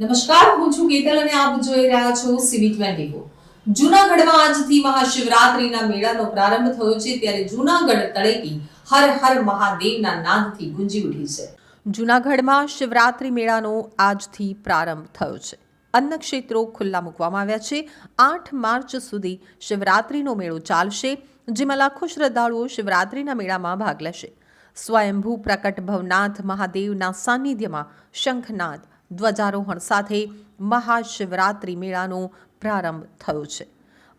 નમસ્કાર, હું છું કેતલ અને આપ જોઈ રહ્યા છો સીવી ટ્વેન્ટી ફોર જુનાગઢમાં આજથી મહાશિવરાત્રીના મેળાનો પ્રારંભ થયો છે, ત્યારે જુનાગઢ તળેટી હર હર મહાદેવના નાદથી ગુંજી ઉઠી છે. જુનાગઢમાં શિવરાત્રી મેળાનો આજથી પ્રારંભ થયો છે. અન્ન ક્ષેત્રો ખુલ્લા મૂકવામાં આવ્યા છે. આઠ માર્ચ સુધી શિવરાત્રીનો મેળો ચાલશે, જેમાં લાખો શ્રદ્ધાળુઓ શિવરાત્રીના મેળામાં ભાગ લેશે. સ્વયંભૂ પ્રકટ ભવનાથ મહાદેવના સાનિધ્યમાં શંખનાદ ધ્વજારોહણ સાથે મહાશિવરાત્રિ મેળાનો પ્રારંભ થયો છે.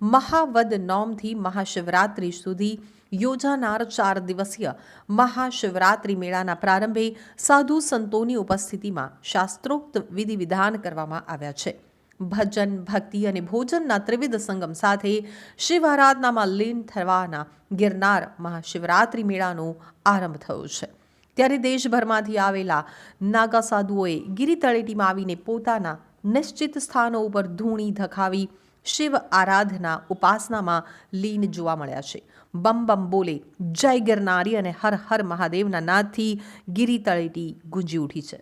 મહાવદ નોમથી મહાશિવરાત્રિ સુધી યોજાનાર ચાર દિવસીય મહાશિવરાત્રિ મેળાના પ્રારંભે સાધુ સંતોની ઉપસ્થિતિમાં શાસ્ત્રોક્ત વિધિ વિધાન કરવામાં આવ્યા છે. ભજન, ભક્તિ અને ભોજનના ત્રિવિધ સંગમ સાથે શિવ આરાધનામાં લીન થવાના ગિરનાર મહાશિવરાત્રિ મેળાનો આરંભ થયો છે. ત્યારે દેશભરમાંથી આવેલા નાગા સાધુઓએ ગિરી તળેટીમાં આવીને પોતાના નિશ્ચિત સ્થાનો ઉપર ધૂણી ધખાવી શિવ આરાધના ઉપાસનામાં લીન જોવા મળ્યા છે. બમ બમ બોલે, જય ગિરનારી અને હર હર મહાદેવના નાદથી ગિરી તળેટી ગુંજી ઉઠી છે.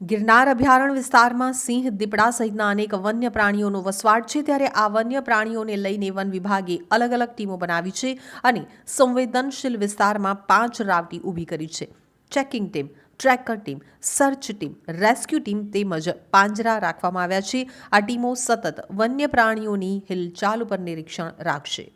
ગિરનાર અભયારણ્ય વિસ્તારમાં સિંહ, દીપડા સહિતના અનેક વન્ય પ્રાણીઓનો વસવાટ છે. ત્યારે આ વન્ય પ્રાણીઓને લઈને વન વિભાગે અલગ અલગ ટીમો બનાવી છે અને સંવેદનશીલ વિસ્તારમાં પાંચ રાવટી ઊભી કરી છે. Checking team, tracker team, search team, rescue team તેમજ પાંજરા રાખવામાં આવ્યા છે. આ ટીમો સતત વન્ય પ્રાણીઓની હિલચાલ ઉપર નિરીક્ષણ રાખશે.